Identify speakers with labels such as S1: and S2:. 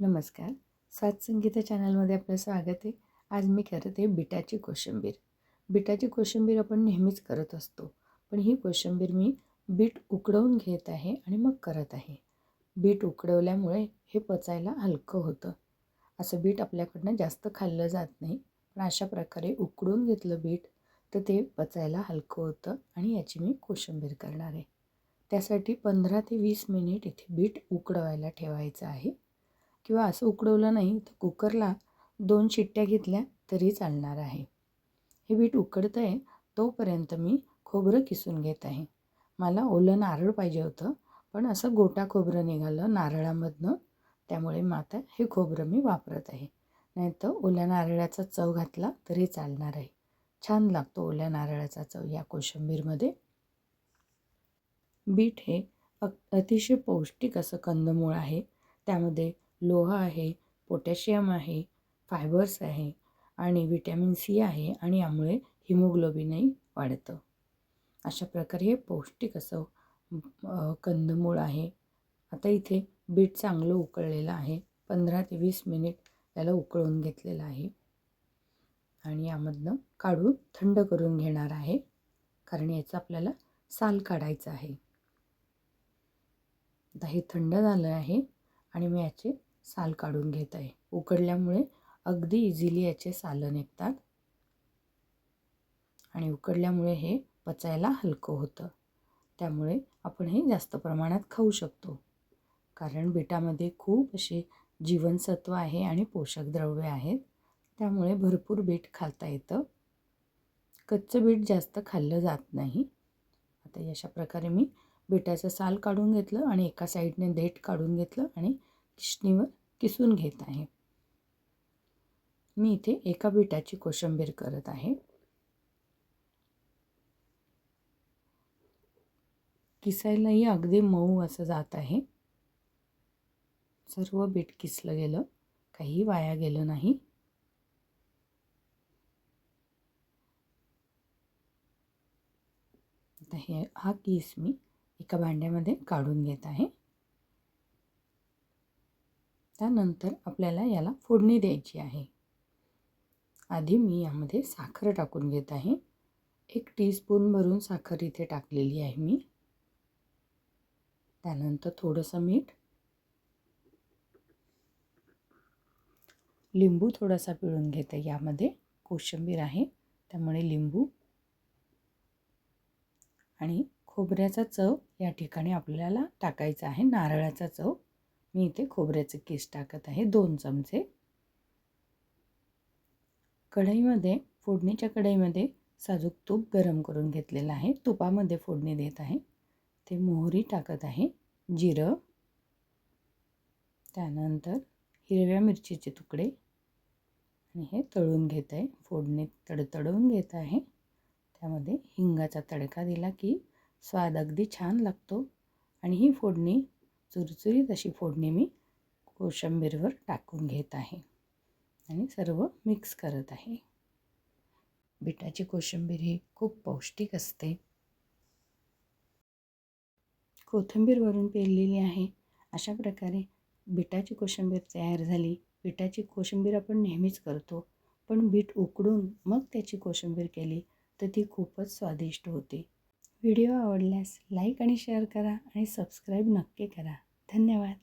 S1: नमस्कार. सात संगीता चॅनलमध्ये आपलं स्वागत आहे. आज मी करते बिटाची कोशिंबीर. बिटाची कोशिंबीर आपण नेहमीच करत असतो. पण ही कोशिंबीर मी बीट उकडवून घेत आहे आणि मग करत आहे. बीट उकडवल्यामुळे हे पचायला हलकं होतं. असं बीट आपल्याकडनं जास्त खाल्लं जात नाही. पण अशा प्रकारे उकडून घेतलं बीट तर ते पचायला हलकं होतं आणि याची मी कोशिंबीर करणार आहे. त्यासाठी पंधरा ते वीस मिनिट इथे बीट उकडवायला ठेवायचं आहे. किंवा असं उकडवलं नाही तर कुकरला दोन शिट्ट्या घेतल्या तरी चालणार आहे. हे बीट उकडतं आहे तोपर्यंत मी खोबरं किसून घेत आहे. मला ओलं नारळ पाहिजे होतं पण असं गोटा खोबरं निघालं नारळामधनं त्यामुळे माता हे खोबरं मी वापरत आहे. नाहीतर ओल्या नारळाचा चव घातला तरी चालणार आहे. छान लागतो ओल्या नारळाचा चव या कोशिंबीरमध्ये. बीट हे अतिशय पौष्टिक असं कंदमूळ आहे. त्यामध्ये लोह आहे पोटॅशियम आहे फायबर्स आहे आणि विटॅमिन सी आहे आणि यामुळे हिमोग्लोबिनही वाढतं. अशा प्रकारे हे पौष्टिक असं कंदमूळ आहे. आता इथे बीट चांगलं उकळलेलं आहे. पंधरा ते वीस मिनिट त्याला उकळून घेतलेलं आहे. आणि यामधनं काढून थंड करून घेणार आहे. कारण याचं आपल्याला साल काढायचं आहे. आता हे थंड झालं आहे आणि मी याचे साल काढून घेत आहे. उकडल्यामुळे अगदी इझिली याचे सालं निघतात. आणि उकडल्यामुळे हे पचायला हलकं होतं. त्यामुळे आपण हे जास्त प्रमाणात खाऊ शकतो. कारण बीटामध्ये खूप असे जीवनसत्व आहे आणि पोषक द्रव्य आहेत. त्यामुळे भरपूर बीट खाता येतं. कच्चं बीट जास्त खाल्लं जात नाही. आता अशा प्रकारे मी बिटाचं साल काढून घेतलं आणि एका साईडने देठ काढून घेतलं आणि किशणीवर किसून घेत आहे. मी इथे एका बिटाची कोशंबीर करत आहे. किसायलाही अगदी मऊ असं जात आहे. सर्व बीट किसलं गेलं काही वाया गेलं नाही. हे हा किस मी एका भांड्यामध्ये काढून घेत आहे. त्यानंतर आपल्याला याला फोडणी द्यायची आहे. आधी मी यामध्ये साखर टाकून घेत आहे. एक टीस्पून भरून साखर इथे टाकलेली आहे मी. त्यानंतर थोडंसं मीठ. लिंबू थोडासा पिळून घेते यामध्ये. कोशिंबीर आहे त्यामुळे लिंबू. आणि खोबऱ्याचा चव या ठिकाणी आपल्याला टाकायचा आहे नारळाचा चव. मी इथे खोबऱ्याचे केस टाकत आहे दोन चमचे. कढईमध्ये फोडणीच्या कढईमध्ये साजूक तूप गरम करून घेतलेलं आहे. तुपामध्ये फोडणी देत आहे. ते मोहरी टाकत आहे. जिरं. त्यानंतर हिरव्या मिरचीचे तुकडे. आणि हे तळून घेत आहे. फोडणी तडतडवून घेत आहे. त्यामध्ये हिंगाचा तडका दिला की स्वाद अगदी छान लागतो. आणि ही फोडणी चुरचुरीत अशी फोडणी मी कोशंबीरवर टाकून घेत आहे आणि सर्व मिक्स करत आहे. बिटाची कोशिंबीर ही खूप पौष्टिक असते. कोथिंबीरवरून पेरलेली आहे. अशा प्रकारे बिटाची कोशिंबीर तयार झाली. बिटाची कोशिंबीर आपण नेहमीच करतो पण बीट उकडून मग त्याची कोशिंबीर केली तर ती खूपच स्वादिष्ट होते. व्हिडिओ आवडल्यास लाईक आणि शेअर करा आणि सबस्क्राईब नक्की करा. धन्यवाद.